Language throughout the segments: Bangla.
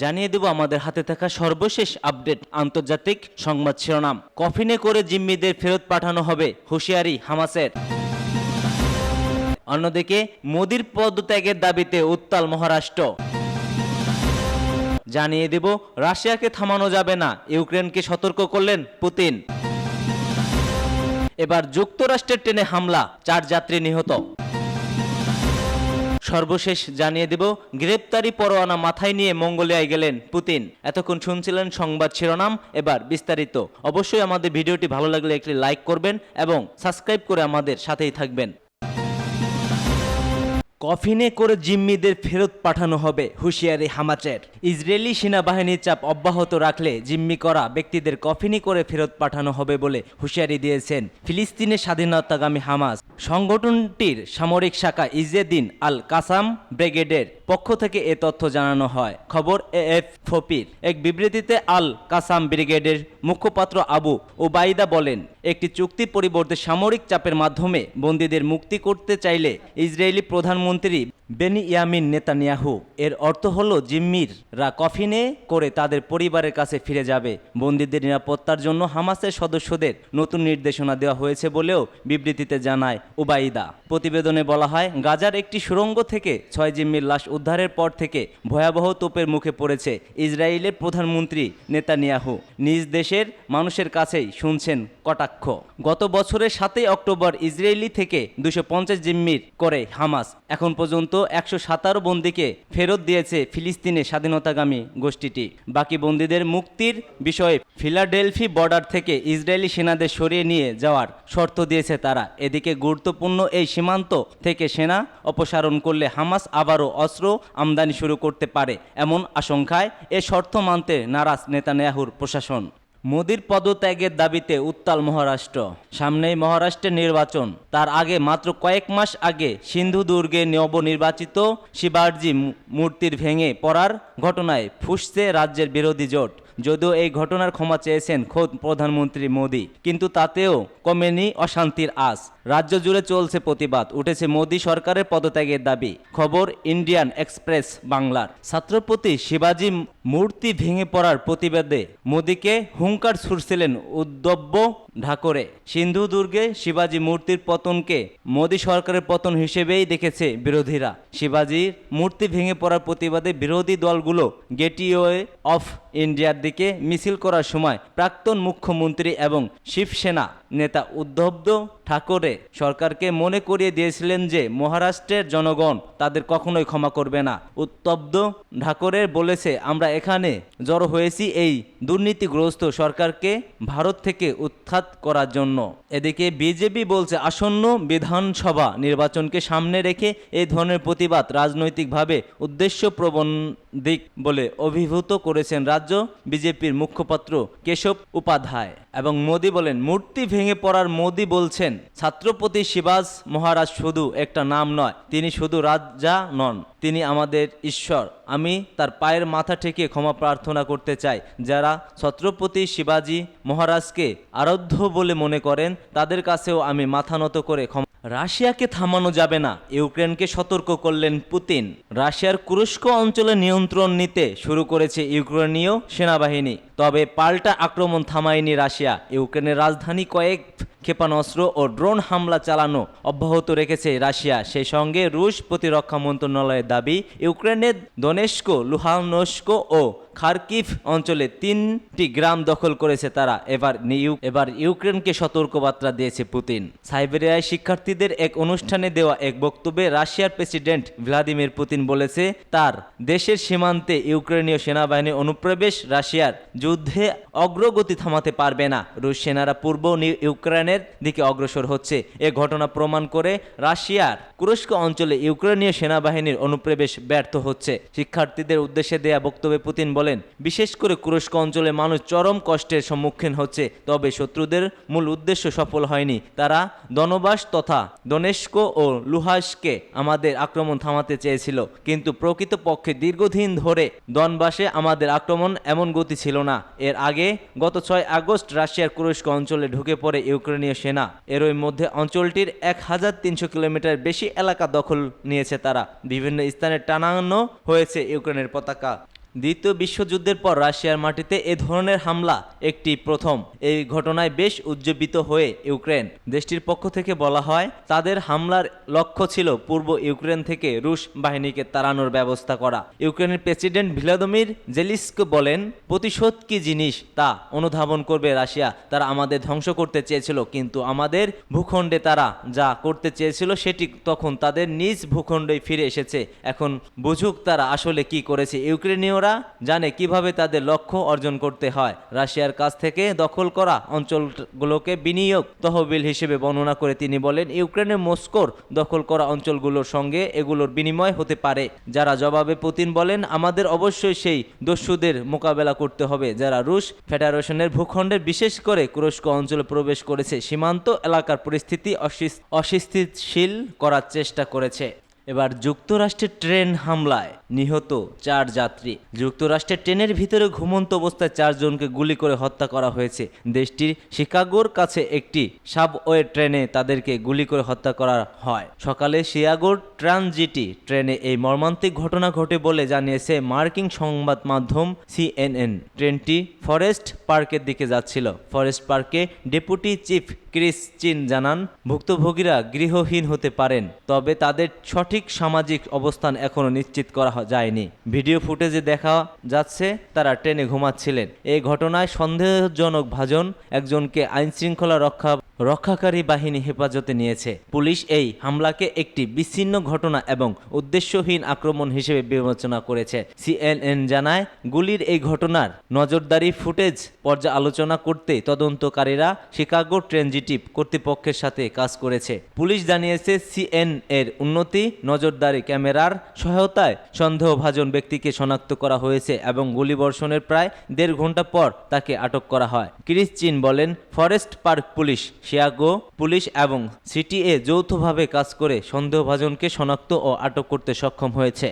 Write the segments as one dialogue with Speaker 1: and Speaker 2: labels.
Speaker 1: জানিয়ে দেব আমাদের হাতে থাকা সর্বশেষ আপডেট আন্তর্জাতিক সংবাদ শিরোনাম। কফিনে করে জিম্মিদের ফেরত পাঠানো হবে হুঁশিয়ারি হামাসের। অন্যদিকে, মোদির পদত্যাগের দাবিতে উত্তাল মহারাষ্ট্র। জানিয়ে দেব, রাশিয়াকে থামানো যাবে না, ইউক্রেনকে সতর্ক করলেন পুতিন। এবার যুক্তরাষ্ট্রের ট্রেনে হামলা, চার যাত্রী নিহত। সর্বশেষ জানিয়ে দেব, গ্রেপ্তারি পরোয়ানা মাথায় নিয়ে মঙ্গোলিয়ায় গেলেন পুতিন। এতক্ষণ শুনছিলেন সংবাদ শিরোনাম, এবার বিস্তারিত। অবশ্যই আমাদের ভিডিওটি ভালো লাগলে একটি লাইক করবেন এবং সাবস্ক্রাইব করে আমাদের সাথেই থাকবেন। কফিনে করে জিম্মিদের ফেরত পাঠানো হবে হুঁশিয়ারি হামাচের। ইসরায়েলি সেনাবাহিনীর চাপ অব্যাহত রাখলে জিম্মি করা ব্যক্তিদের কফিনে করে ফেরত পাঠানো হবে বলে হুঁশিয়ারি দিয়েছেন ফিলিস্তিনের স্বাধীনতাগামী হামাস। সংগঠনটির সামরিক শাখা ইজেদিন আল কাসাম ব্রিগেডের পক্ষ থেকে এ তথ্য জানানো হয়। খবর এএফ ফপির এক বিবৃতিতে আল কাসাম ব্রিগেডের মুখপাত্র আবু ওবাইদা বলেন, একটি চুক্তির পরিবর্তে সামরিক চাপের মাধ্যমে বন্দীদের মুক্তি করতে চাইলে ইসরায়েলি প্রধানমন্ত্রী বেনি ইয়ামিন নেতানিয়াহু। এর অর্থ হলো, জিম্মিররা কফিনে করে তাদের পরিবারের কাছে ফিরে যাবে। বন্দীদের নিরাপত্তার জন্য হামাসের সদস্যদের নতুন নির্দেশনা দেওয়া হয়েছে বলেও বিবৃতিতে জানায় উবাইদা। প্রতিবেদনে বলা হয়, গাজার একটি সুড়ঙ্গ থেকে ছয় জিম্মির লাশ উদ্ধারের পর থেকে ভয়াবহ তোপের মুখে পড়েছে ইসরায়েলের প্রধানমন্ত্রী নেতানিয়াহু। নিজ দেশের মানুষের কাছেই শুনছেন কটাক্ষ। গত বছরের সাতই অক্টোবর ইসরায়েলি থেকে দুশো পঞ্চাশ জিম্মির করে হামাস। এখন পর্যন্ত একশো সাতারো বন্দীকে ফেরত দিয়েছে ফিলিস্তিনের স্বাধীনতাগামী গোষ্ঠীটি। বাকি বন্দীদের মুক্তির বিষয়ে ফিলাডেলফি বর্ডার থেকে ইসরায়েলি সেনাদের সরিয়ে নিয়ে যাওয়ার শর্ত দিয়েছে তারা। এদিকে গুরুত্বপূর্ণ এই সীমান্ত থেকে সেনা অপসারণ করলে হামাস আবারও অস্ত্র আমদানি শুরু করতে পারে এমন আশঙ্কায় এ শর্ত মানতে নারাজ নেতানিয়াহুর প্রশাসন। মোদির পদত্যাগের দাবিতে উত্তাল মহারাষ্ট্র। সামনেই মহারাষ্ট্রের নির্বাচন। তার আগে মাত্র কয়েক মাস আগে সিন্ধু দুর্গে নবনির্বাচিত শিবার্জি মূ- মূর্তির ভেঙে পড়ার ঘটনায় ফুসছে রাজ্যের বিরোধী জোট। যদিও এই ঘটনার ক্ষমা চেয়েছেন খোদ প্রধানমন্ত্রী মোদী, কিন্তু তাতেও কমেনি অশান্তির আস রাজ্য জুড়ে চলছে প্রতিবাদ, উঠেছে মোদী সরকারের পদত্যাগের দাবি। খবর ইন্ডিয়ান এক্সপ্রেস বাংলার। ছাত্রপতি শিবাজি মূর্তি ভেঙে পড়ার প্রতিবাদে মোদীকে হুঙ্কার ছুড়ছিলেন উদ্যব্য ঢাকরে। সিন্ধু দুর্গে শিবাজি মূর্তির পতনকে মোদী সরকারের পতন হিসেবেই দেখেছে বিরোধীরা। শিবাজির মূর্তি ভেঙে পড়ার প্রতিবাদে বিরোধী দলগুলো গেটিওয়ে অফ ইন্ডিয়ার দিকে মিছিল করার সময় প্রাক্তন মুখ্যমন্ত্রী এবং শিবসেনা নেতা উদ্ধব্ধ ঠাকরে সরকারকে মনে করিয়ে দিয়েছিলেন যে মহারাষ্ট্রের জনগণ তাদের কখনোই ক্ষমা করবে না। উত্তব্ধ ঢাকরের বলেছে, আমরা এখানে জড়ো হয়েছি এই দুর্নীতিগ্রস্ত সরকারকে ভারত থেকে উৎখাত করার জন্য। এদিকে বিজেপি বলছে, আসন্ন বিধানসভা নির্বাচনকে সামনে রেখে এই ধরনের প্রতিবাদ রাজনৈতিকভাবে উদ্দেশ্যপ্রবণ দিক বলে অভিভূত করেছেন রাজ্য বিজেপির মুখপাত্র কেশব উপাধ্যায় এবং মোদি বলেন, মূর্তি ভেঙে পড়ার মোদি বলছেন, ছাত্রপতি শিবাজ মহারাজ শুধু একটা নাম নয়, তিনি শুধু রাজা নন, তিনি আমাদের ঈশ্বর। আমি তার পায়ের মাথা ঠেকে ক্ষমা প্রার্থনা করতে চাই। যারা ছত্রপতি শিবাজি মহারাজকে আরাধ্য বলে মনে করেন, তাদের কাছেও আমি মাথা নত করে ক্ষমা রাশিয়াকে থামানো যাবে না। ইউক্রেনকে সতর্ক করলেন পুতিন। রাশিয়ার কুরস্ক অঞ্চলে নিয়ন্ত্রণ নিতে শুরু করেছে ইউক্রেনীয় সেনাবাহিনী। তবে পাল্টা আক্রমণ থামায়নি রাশিয়া। ইউক্রেনের রাজধানী কয়েক ক্ষেপণাস্ত্র ও ড্রোন হামলা চালানো অব্যাহত রেখেছে রাশিয়া। সেই সঙ্গে রুশ প্রতিরক্ষা মন্ত্রণালয়ের দাবি ইউক্রেনের দনেস্ক, লুহানস্ক ও খার্কিভ অঞ্চলে তিনটি গ্রাম দখল করেছে তারা। এবার এবার ইউক্রেনকে সতর্কবার্তা দিয়েছে পুতিন। সাইবেরিয়ায় শিক্ষার্থীদের এক অনুষ্ঠানে দেওয়া এক বক্তব্যে রাশিয়ার প্রেসিডেন্ট ভ্লাদিমির পুতিন বলেছে, তার দেশের সীমান্তে ইউক্রেনীয় সেনাবাহিনীর অনুপ্রবেশ রাশিয়ার যুদ্ধে অগ্রগতি থামাতে পারবে না। রুশ সেনারা পূর্ব নি- ইউক্রেনের দিকে অগ্রসর হচ্ছে। এ ঘটনা প্রমাণ করে রাশিয়ার কুরস্ক অঞ্চলে ইউক্রেনীয় সেনাবাহিনীর অনুপ্রবেশ ব্যর্থ হচ্ছে। শিক্ষার্থীদের উদ্দেশ্যে দেয়া বক্তব্যে পুতিন বলেন, বিশেষ করে কুরস্ক অঞ্চলে মানুষ চরম কষ্টের সম্মুখীন হচ্ছে, তবে শত্রুদের মূল উদ্দেশ্য সফল হয়নি। তারা দনবাস তথা দনেস্ক ও লুহাসকে আমাদের আক্রমণ থামাতে চেয়েছিল, কিন্তু প্রকৃতপক্ষে দীর্ঘদিন ধরে দনবাসে আমাদের আক্রমণ এমন গতি ছিল না। এর আগে গত ছয় আগস্ট রাশিয়ার কুরস্ক অঞ্চলে ঢুকে পড়ে ইউক্রেনীয় সেনা। এরই মধ্যে অঞ্চলটির এক হাজার তিনশো কিলোমিটার বেশি এলাকা দখল নিয়েছে তারা। বিভিন্ন স্থানে টানানো হয়েছে ইউক্রেনের পতাকা। দ্বিতীয় বিশ্বযুদ্ধের পর রাশিয়ার মাটিতে এ ধরনের হামলা একটি প্রথম। এই ঘটনায় বেশ উজ্জীবিত হয়ে ইউক্রেন। দেশটির পক্ষ থেকে বলা হয়, তাদের হামলার লক্ষ্য ছিল পূর্ব ইউক্রেন থেকে রুশ বাহিনীকে তাড়ানোর ব্যবস্থা করা। ইউক্রেনের প্রেসিডেন্ট ভ্লাদিমির জেলিস্ক বলেন, প্রতিশোধ কি জিনিস তা অনুধাবন করবে রাশিয়া। তারা আমাদের ধ্বংস করতে চেয়েছিল, কিন্তু আমাদের ভূখণ্ডে তারা যা করতে চেয়েছিল সেটি তখন তাদের নিজ ভূখণ্ডে ফিরে এসেছে। এখন বুঝুক তারা আসলে কি করেছে। ইউক্রেনীয়রা জানে কীভাবে তাদের লক্ষ্য অর্জন করতে হয়। রাশিয়ার কাছ থেকে দখল করা অঞ্চলগুলোকে বিনিয়োগ তহবিল হিসেবে বর্ণনা করে তিনি বলেন ইউক্রেনের মস্কোর দখল করা অঞ্চলগুলোর সঙ্গে এগুলোর বিনিময় হতে পারে। যারা জবাবে পুতিন বলেন, আমাদের অবশ্যই সেই দস্যুদের মোকাবেলা করতে হবে যারা রুশ ফেডারেশনের ভূখণ্ডের বিশেষ করে কুরস্ক অঞ্চলে প্রবেশ করেছে। সীমান্ত এলাকার পরিস্থিতি অস্থিতিশীল করার চেষ্টা করেছে। এবার যুক্তরাষ্ট্রের ট্রেন হামলায় নিহত চার যাত্রী। যুক্তরাষ্ট্রের ট্রেনের ভিতরে ঘুমন্ত অবস্থায় চারজনকে গুলি করে হত্যা করা হয়েছে। দেশটির শিকাগোর কাছে একটি সাবওয়ে ট্রেনে তাদেরকে গুলি করে হত্যা করা হয়। সকালে শিয়াগোর ট্রানজিটি ট্রেনে এই মর্মান্তিক ঘটনা ঘটে বলে জানিয়েছে মার্কিন সংবাদ মাধ্যম সিএনএন। ট্রেনটি ফরেস্ট পার্কের দিকে যাচ্ছিল। ফরেস্ট পার্কে ডেপুটি চিফ ক্রিস চিন জানান, ভুক্তভোগীরা গৃহহীন হতে পারেন, তবে তাদের সঠিক সামাজিক অবস্থান এখনও নিশ্চিত করা যায়নি। ভিডিও ফুটেজে দেখা যাচ্ছে, তারা ট্রেনে ঘুমাচ্ছিলেন। এই ঘটনায় সন্দেহজনক ভাজন একজনকে আইনশৃঙ্খলা রক্ষা রক্ষাকারী বাহিনী হেফাজতে নিয়েছে। পুলিশ এই হামলাকে একটি বিচ্ছিন্ন ঘটনা এবং উদ্দেশ্যহীন আক্রমণ হিসেবে বিবেচনা করেছে। সিএনএন জানায়, গুলির এই ঘটনার নজরদারি ফুটেজ পর্যালোচনা করতে তদন্তকারীরা শিকাগো ট্রেনজিটিভ কর্তৃপক্ষের সাথে কাজ করেছে। পুলিশ জানিয়েছে, সিএন এর উন্নতি, নজরদারি ক্যামেরার সহায়তায় সন্দেহভাজন ব্যক্তিকে শনাক্ত করা হয়েছে এবং গুলিবর্ষণের প্রায় দেড় ঘণ্টা পর তাকে আটক করা হয়। ক্রিস চিন বলেন, forest park police Chicago police এবং সিটিএ যৌথভাবে কাজ করে সন্দেহভাজনকে শনাক্ত ও আটক করতে সক্ষম হয়েছে।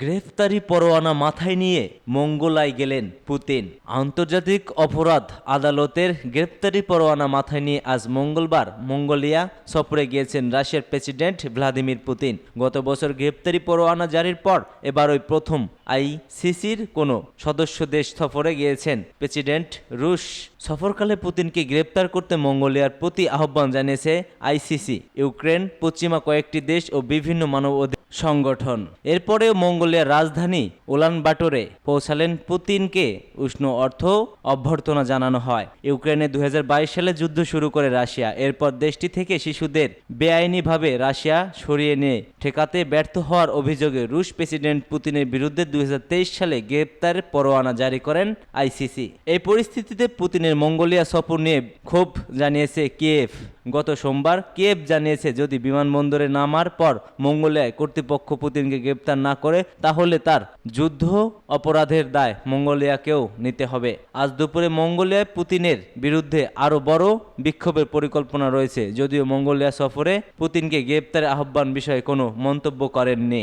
Speaker 1: গ্রেফতারি পরোয়ানা মাথায় নিয়ে মঙ্গলায় গেলেন পুতিন। আন্তর্জাতিক অপরাধ আদালতের গ্রেফতারি পরোয়ানা মাথায় নিয়ে আজ মঙ্গলবার মঙ্গোলিয়া সফরে গিয়েছেন রাশিয়ার প্রেসিডেন্ট ভ্লাদিমির পুতিন। গত বছর গ্রেফতারি পরোয়ানা জারির পর এবার ওই প্রথম আইসিসির কোনো সদস্য দেশ সফরে গিয়েছেন প্রেসিডেন্ট রুশ। সফরকালে পুতিনকে গ্রেপ্তার করতে মঙ্গোলিয়ার প্রতি আহ্বান জানিয়েছে আইসিসি। ইউক্রেন পশ্চিমা কয়েকটি দেশ ও বিভিন্ন মানব সংগঠন। এরপরেও মঙ্গোলিয়ার রাজধানী উলানবাটরে পৌঁছালেন পুতিনকে উষ্ণ অর্থ অভ্যর্থনা জানানো হয়। ইউক্রেনে দু সালে যুদ্ধ শুরু করে রাশিয়া। এরপর দেশটি থেকে শিশুদের বেআইনিভাবে রাশিয়া সরিয়ে নিয়ে ঠেকাতে ব্যর্থ হওয়ার অভিযোগে রুশ প্রেসিডেন্ট পুতিনের বিরুদ্ধে দুই হাজার তেইশ সালে গ্রেপ্তার পরোয়ানা জারি করেন আইসিসি এই পরিস্থিতিতে পুতিনের মঙ্গোলিয়া সফর নিয়ে ক্ষোভ জানিয়েছে কিয়েভ। গত সোমবার কিয়েভ জানিয়েছে, যদি বিমানবন্দরে নামার পর মঙ্গোলিয়ায় কর্তৃপক্ষ পুতিনকে গ্রেপ্তার না করে, তাহলে তার যুদ্ধ অপরাধের দায় মঙ্গোলিয়াকেও নিতে হবে। আজ দুপুরে মঙ্গোলিয়ায় পুতিনের বিরুদ্ধে আরও বড় বিক্ষোভের পরিকল্পনা রয়েছে, যদিও মঙ্গোলিয়া সফরে পুতিনকে গ্রেপ্তারের আহ্বান বিষয়ে কোনো মন্তব্য করেননি।